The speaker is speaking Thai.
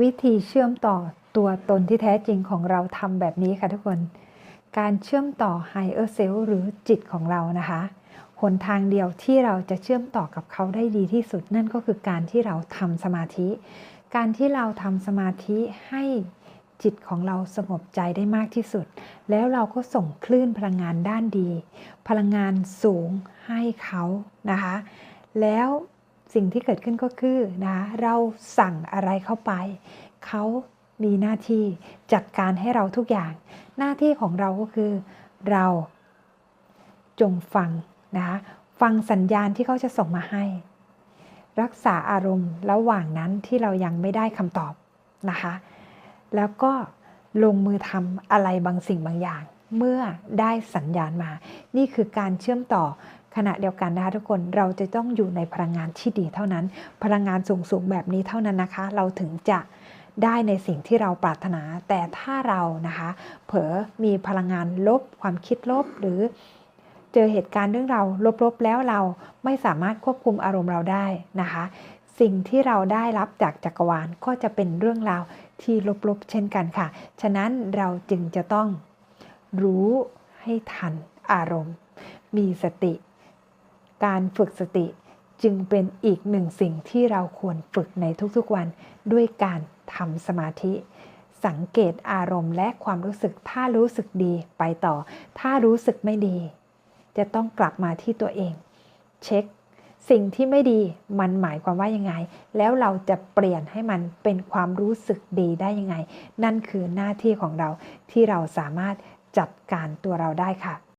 วิธีเชื่อมต่อตัวตนที่แท้จริงของเราทำแบบนี้ค่ะทุกคน การเชื่อมต่อ Higher Self หรือจิตของเรานะคะหนทางเดียวที่เราจะเชื่อมต่อกับเขาได้ดีที่สุด นั่นก็คือการที่เราทำสมาธิ การที่เราทำสมาธิให้จิตของเราสงบใจได้มากที่สุด แล้วเราก็ส่งคลื่นพลังงานด้านดี พลังงานสูงให้เขานะคะ แล้ว สิ่งที่เกิดขึ้นก็คือนะเราสั่งอะไรเข้าไป เขามีหน้าที่จัดการให้เราทุกอย่าง หน้าที่ของเราก็คือเราจงฟังนะคะฟังสัญญาณที่เขาจะส่งมาให้ รักษาอารมณ์ระหว่างนั้นที่เรายังไม่ได้คำตอบนะคะ แล้วก็ลงมือทำอะไรบางสิ่งบางอย่าง เมื่อได้สัญญาณมา นี่คือการเชื่อมต่อขณะเดียวกันนะคะทุกคนเราจะต้องอยู่ในพลังงานที่ดีเท่านั้น พลังงานสูงๆแบบนี้เท่านั้นนะคะ เราถึงจะได้ในสิ่งที่เราปรารถนา แต่ถ้าเรานะคะเผลอมีพลังงานลบความคิดลบหรือเจอเหตุการณ์เรื่องเราลบๆแล้วเราไม่สามารถควบคุมอารมณ์เราได้นะคะ สิ่งที่เราได้รับจากจักรวาลก็จะเป็นเรื่องราวที่ลบๆเช่นกันค่ะ ฉะนั้นเราจึงจะต้องรู้ให้ทันอารมณ์ มีสติ การฝึกสติจึงเป็นอีกหนึ่งสิ่งที่เราควรฝึกในทุกๆวันด้วยการทำสมาธิ สังเกตอารมณ์และความรู้สึกถ้ารู้สึกดีไปต่อ ถ้ารู้สึกไม่ดี จะต้องกลับมาที่ตัวเอง เช็ค สิ่งที่ไม่ดีมันหมายความว่ายังไง แล้วเราจะเปลี่ยนให้มันเป็นความรู้สึกดีได้ยังไง นั่นคือหน้าที่ของเราที่เราสามารถจัดการตัวเราได้ค่ะ